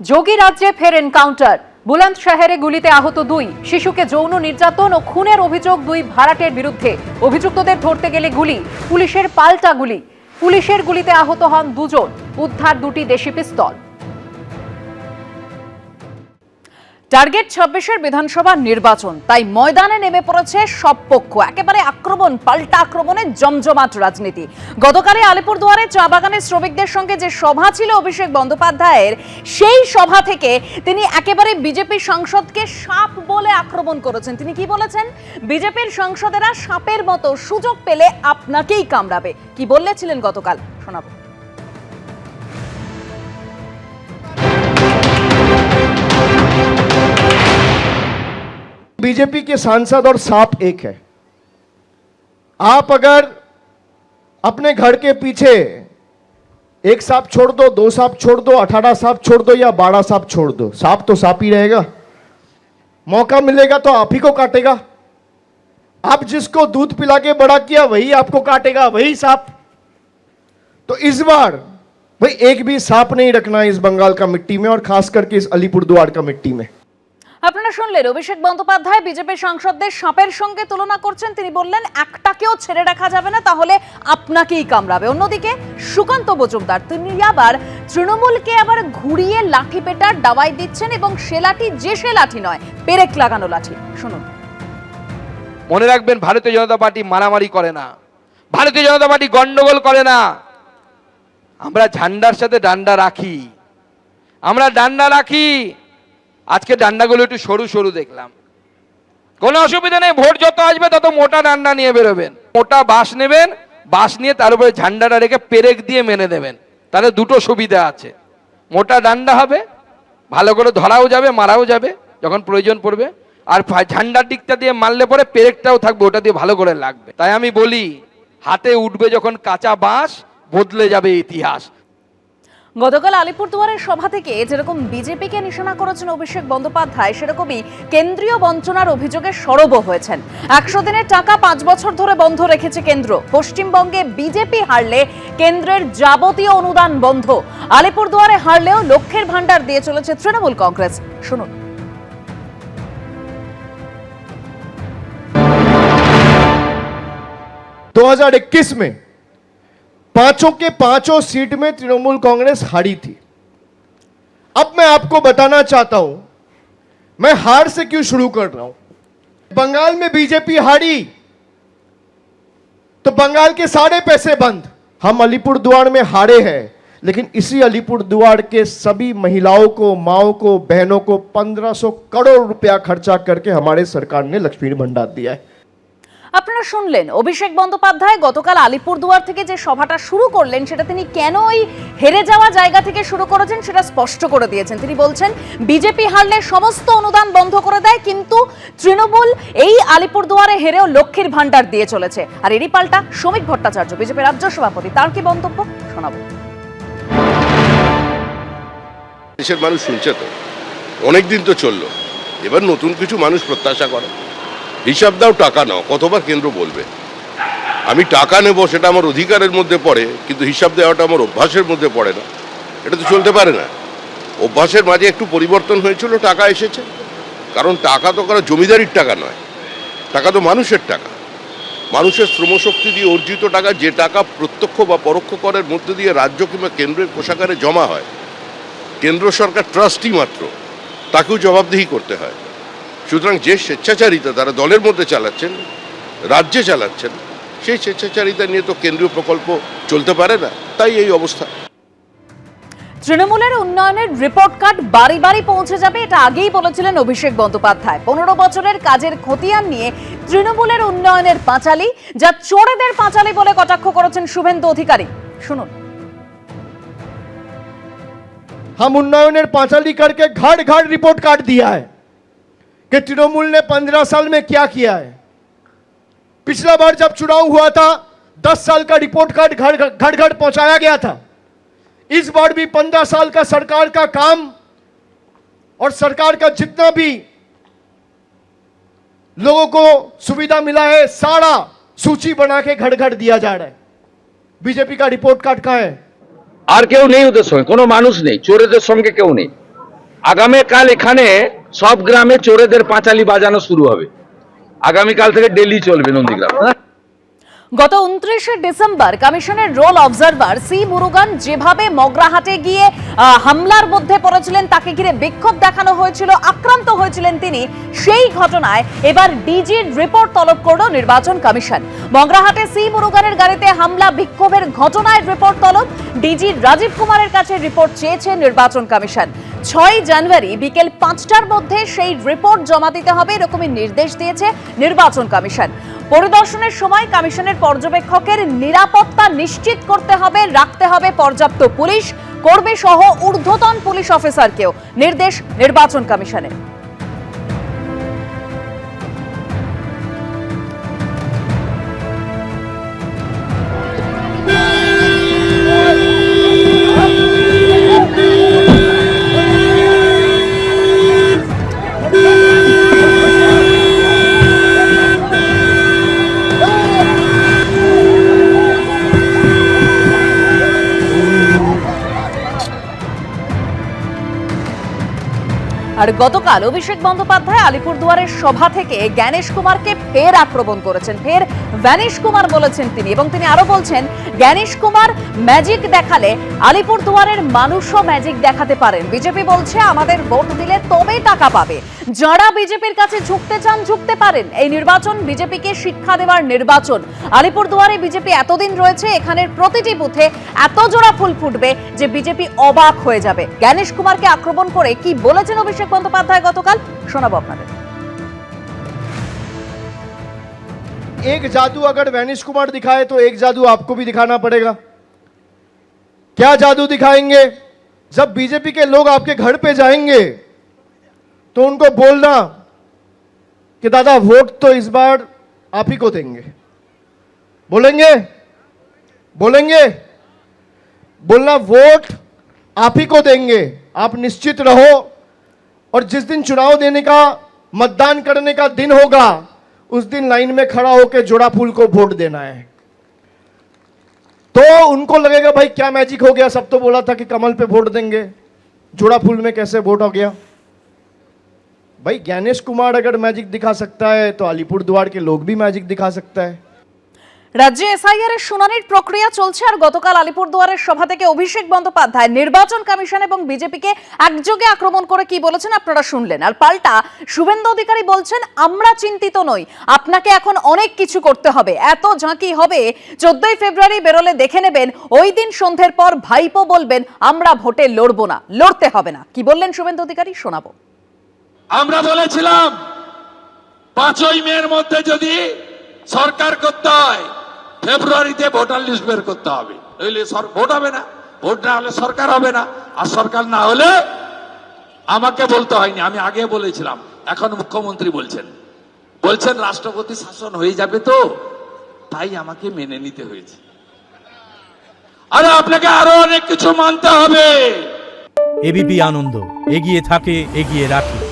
যোগী রাজ্যে ফের এনকাউন্টার। বুলন্দ শহরে গুলিতে আহত দুই, শিশুকে যৌন নির্যাতন ও খুনের অভিযোগ দুই ভাড়াটের বিরুদ্ধে। অভিযুক্তদের ধরতে গেলে গুলি, পুলিশের পাল্টা গুলি। পুলিশের গুলিতে আহত হন দুজন, উদ্ধার দুটি দেশি পিস্তল। টার্গেট ছাব্বিশের বিধানসভা নির্বাচন। তাই ময়দানে নেমে পড়েছে সব পক্ষ। একেবারে আক্রমণ, পাল্টা আক্রমণে জমজমাট রাজনীতি। গতকালে আলিপুরদুয়ারে চা বাগানের শ্রমিকদের সঙ্গে যে সভা ছিল অভিষেক বন্দ্যোপাধ্যায়ের, সেই সভা থেকে তিনি একেবারে বিজেপি সাংসদকে সাপ বলে আক্রমণ করেছেন। তিনি কি বলেছেন? বিজেপির সাংসদেরা সাপের মতো সুযোগ পেলে আপনাকেই কামড়াবে। কি বললেছিলেন গতকাল? শোনাবো। बीजेपी के सांसद और सांप एक है। आप अगर अपने घर के पीछे एक सांप छोड़ दो दो सांप छोड़ दो, अठारह सांप छोड़ दो या बारह सांप छोड़ दो, सांप तो सांप ही रहेगा। मौका मिलेगा तो आप ही को काटेगा। आप जिसको दूध पिला के बड़ा किया, वही आपको काटेगा, वही सांप। तो इस बार, भाई, एक भी सांप नहीं रखना इस बंगाल का मिट्टी में और खास करके इस अलीपुरद्वार का मिट्टी में। আপনারা শুনলেন অভিষেক বন্দ্যোপাধ্যায় বিজেপি সাংসদদের সাপের সঙ্গে তুলনা করছেন। তিনি বললেন, একটাকেও ছেড়ে রাখা যাবে না, তাহলে আপনাকেই কামড়াবে। অন্যদিকে সুকান্ত মজুমদার, তিনি আবার তৃণমূলকে আবার ঘুরিয়ে লাঠি পেটার দাওয়াই দিচ্ছেন এবং সে লাঠি যে সে লাঠি নয়, পেরেক লাগানো লাঠি। শুনুন। মনে রাখবেন, ভারতীয় জনতা পার্টি মারামারি করে না। ভারতীয় জনতা পার্টি গন্ডগোল করে না। আমরা ঝান্ডার সাথে ডান্ডা রাখি। আমরা ডান্ডা রাখি। আজকে ডান্ডাগুলো একটু সরু সরু দেখলাম। কোনো অসুবিধা নেই, ভোট যত আসবে তত মোটা ডান্ডা নিয়ে বেরোবেন। মোটা বাঁশ নেবেন, বাঁশ নিয়ে তার উপরে ঝান্ডাটা রেখে পেরেক দিয়ে মেনে দেবেন। তাহলে দুটো সুবিধা আছে। মোটা ডান্ডা হবে, ভালো করে ধরাও যাবে, মারাও যাবে, যখন প্রয়োজন পড়বে। আর ঝান্ডার দিকটা দিয়ে মারলে পরে পেরেকটাও থাকবে, ওটা দিয়ে ভালো করে লাগবে। তাই আমি বলি, হাতে উঠবে যখন কাঁচা বাঁশ, বদলে যাবে ইতিহাস। গতকাল আলিপুরদুয়ারের সভা থেকে যেরকম বিজেপিকে নিশানা করেছেন অভিষেক বন্দ্যোপাধ্যায়, সেরকমই কেন্দ্রীয় বঞ্চনার অভিযোগে সরব হয়েছেন। একশো দিনের টাকা পাঁচ বছর ধরে বন্ধ রেখেছে কেন্দ্র। পশ্চিমবঙ্গে বিজেপি হারলে কেন্দ্রের যাবতীয় অনুদান বন্ধ। আলিপুরদুয়ারে হারলেও লক্ষ্যের ভাণ্ডার দিয়ে চলেছে তৃণমূল কংগ্রেস। শুনুন। 2021 में पाँचों के पाँचों सीट में तृणमूल कांग्रेस हारी थी। अब मैं आपको बताना चाहता हूँ, मैं हार से क्यों शुरू कर रहा हूँ? बंगाल में बीजेपी हारी तो बंगाल के सारे पैसे बंद। हम अलीपुर द्वार में हारे हैं, लेकिन इसी अलीपुर द्वार के सभी महिलाओं को, माओ को, बहनों को 1500 करोड़ रुपया खर्चा करके हमारे सरकार ने लक्ष्मी भंडार दिया है। আপনারা শুনলেন, অভিষেক বন্দ্যোপাধ্যায় গতকাল আলিপুরদুয়ার থেকে যে সভাটা শুরু করলেন, সেটা তিনি কেন ওই হেরে যাওয়া জায়গা থেকে শুরু করেছেন সেটা স্পষ্ট করে দিয়েছেন। তিনি বলছেন, বিজেপি হারলে সমস্ত অনুদান বন্ধ করে দেয়, কিন্তু তৃণমূল এই আলিপুরদুয়ারে হেরেও লক্ষ্মীর ভাণ্ডার দিয়ে চলেছে। আর এরই পাল্টা শ্রমিক ভট্টাচার্য, বিজেপি রাজ্য সভাপতি, তার কি মন্তব্য? শোনাবো। দেশের মানুষ শুনছে তো। অনেক দিন তো চলল। এবার নতুন কিছু মানুষ প্রত্যাশা করে। হিসাব দাও, টাকা নাও, কতবার কেন্দ্র বলবে। আমি টাকা নেব, সেটা আমার অধিকারের মধ্যে পড়ে, কিন্তু হিসাব দেওয়াটা আমার অভ্যাসের মধ্যে পড়ে না। এটা তো চলতে পারে না। অভ্যাসের মাঝে একটু পরিবর্তন হয়েছিল, টাকা এসেছে। কারণ টাকা তো কারও জমিদারির টাকা নয়। টাকা তো মানুষের টাকা। মানুষের শ্রমশক্তি দিয়ে অর্জিত টাকা, যে টাকা প্রত্যক্ষ বা পরোক্ষ করের মধ্যে দিয়ে রাজ্য কিংবা কেন্দ্রের কোষাগারে জমা হয়, কেন্দ্র সরকার ট্রাস্টি মাত্র, তাকেও জবাবদিহি করতে হয়। সুতরাং যে স্বেচ্ছাচারিতা তারা দলের মধ্যে চালাচ্ছেন রাজ্যে চালাচ্ছেন সেই স্বেচ্ছাচারিতা নিয়ে তো কেন্দ্রীয় প্রকল্প চলতে পারে না তাই এই অবস্থা তৃণমূলের উন্নয়নের রিপোর্ট কার্ড বাড়ি বাড়ি পৌঁছে যাবে এটা আগেই বলেছিলেন অভিষেক বন্দ্যোপাধ্যায় পনেরো বছরের কাজের খতিয়ান নিয়ে তৃণমূলের উন্নয়নের পাঁচালী যা চোরেদের পাঁচালী বলে কটাক্ষ করেছেন শুভেন্দু অধিকারী শুনুন हम उन्नयन पांचाली करके घर घर रिपोर्ट कार्ड दिया है कि तृणमूल ने पंद्रह साल में क्या किया है पिछला बार जब चुनाव हुआ था दस साल का रिपोर्ट कार्ड घर घर घर पहुंचाया गया था इस बार भी पंद्रह साल का सरकार का काम और सरकार का जितना भी लोगों को सुविधा मिला है सारा सूची बना के घर घर दिया जा रहा है बीजेपी का रिपोर्ट कार्ड कहाँ है আর কেউ নেই ওদের সঙ্গে কোনো মানুষ নেই চোরেদের সঙ্গে কেউ নেই আগামীকাল এখানে সব গ্রামে চোরেদের পাঁচালি বাজানো শুরু হবে। আগামীকাল থেকে ডেলি চলবে নন্দীগ্রাম। গত উনত্রিশে ডিসেম্বর কমিশনের রোল অবজারভার সি মুরুগান যেভাবে মগরাহাটে গিয়ে হামলার মধ্যে পড়েছিলেন, তাকে ঘিরে বিক্ষোভ দেখানো হয়েছিল, আক্রান্ত হয়েছিলেন তিনি, সেই ঘটনায় এবার ডিজির রিপোর্ট তলব করল নির্বাচন কমিশন। মগরাহাটে সি মুরুগানের গাড়িতে হামলা, বিক্ষোভের ঘটনায় রিপোর্ট তলব, ডিজি রাজীব কুমারের কাছে রিপোর্ট চেয়েছে নির্বাচন কমিশন। ছয় জানুয়ারি বিকেল পাঁচটার মধ্যে সেই রিপোর্ট জমা দিতে হবে, এরকমই নির্দেশ দিয়েছে নির্বাচন কমিশন। পরিদর্শনের সময় কমিশনের পর্যবেক্ষকের নিরাপত্তা নিশ্চিত করতে হবে, রাখতে হবে পর্যাপ্ত পুলিশ কর্মী সহ ঊর্ধ্বতন পুলিশ অফিসারকেও। নির্দেশ নির্বাচন কমিশনের। আর গতকাল অভিষেক বন্দ্যোপাধ্যায় আলিপুরদুয়ারের সভা থেকে জ্ঞানেশ কুমারকে ফের আক্রমণ করেছেন। ফের ভ্যানিশ কুমার বলেছেন তিনি এবং তিনি আরও বলছেন, জ্ঞানেশ কুমার ম্যাজিক দেখালে আলিপুরদুয়ারের মানুষও ম্যাজিক দেখাতে পারেন। বিজেপি বলছে, আমাদের ভোট দিলে তবেই টাকা পাবে। যারা বিজেপির কাছে ঝুঁকতে চান, ঝুঁকতে পারেন। এই নির্বাচন বিজেপিকে শিক্ষা দেওয়ার নির্বাচন। আলিপুরদুয়ারে বিজেপি এতদিন রয়েছে, এখানের প্রতিটি বুথে এত জোড়া ফুল ফুটবে যে বিজেপি অবাক হয়ে যাবে। জ্ঞানেশ কুমারকে আক্রমণ করে কি বলেছেন অভিষেক বন্দ্যোপাধ্যায় গতকাল শোনাবো আপনাদের एक जादू अगर वैनिश कुमार दिखाए तो एक जादू आपको भी दिखाना पड़ेगा क्या जादू दिखाएंगे जब बीजेपी के लोग आपके घर पे जाएंगे तो उनको बोलना कि दादा वोट तो इस बार आप ही को देंगे बोलेंगे बोलेंगे बोलना वोट आप ही को देंगे आप निश्चित रहो और जिस दिन चुनाव देने का, मतदान करने का दिन होगा, उस दिन लाइन में खड़ा होकर जोड़ा फूल को वोट देना है। तो उनको लगेगा, भाई, क्या मैजिक हो गया? सब तो बोला था कि कमल पे वोट देंगे। जोड़ा फूल में कैसे वोट हो गया? भाई, ज्ञानेश कुमार अगर मैजिक दिखा सकता है तो अलीपुर द्वार के लोग भी मैजिक दिखा सकता है। রাজ্যে এসআইআর এর শুনানির প্রক্রিয়া চলছে আর গতকাল আলিপুরদুয়ারের সভা থেকে অভিষেক বন্দ্যোপাধ্যায়, নির্বাচন কমিশন এবং বিজেপিকে একযোগে আক্রমণ করে কি বলেছেন আপনারা শুনলেন। আর পাল্টা, শুভেন্দু অধিকারী বলছেন, আমরা চিন্তিত নই, আপনাকে এখন অনেক কিছু করতে হবে। এত ঝাঁকি হবে, চোদ্দই ফেব্রুয়ারি বেরোলে দেখে নেবেন, ওই দিন সন্ধ্যের পর ভাইপো বলবেন, আমরা ভোটে লড়বো না, লড়তে হবে না। কি বললেন শুভেন্দু অধিকারী? শোনাবো। আমরা বলেছিলাম, পাঁচই মের মধ্যে যদি সরকার করতে হয় ফেব্রুয়ারিতে ভোটার লিস্ট বের করতে হবে। নইলে ভোট হবে না। ভোট না হলে সরকার হবে না। আর সরকার না হলে আমাকে বলতে হয়নি। আমি আগে বলেছিলাম। এখন মুখ্যমন্ত্রী বলছেন। বলছেন রাষ্ট্রপতি শাসন হয়ে যাবে তো। তাই আমাকে মেনে নিতে হয়েছে। আরে আপনাকে আরও অনেক কিছু মানতে হবে। এবিপি আনন্দ। এগিয়ে থাকে, এগিয়ে রাখে।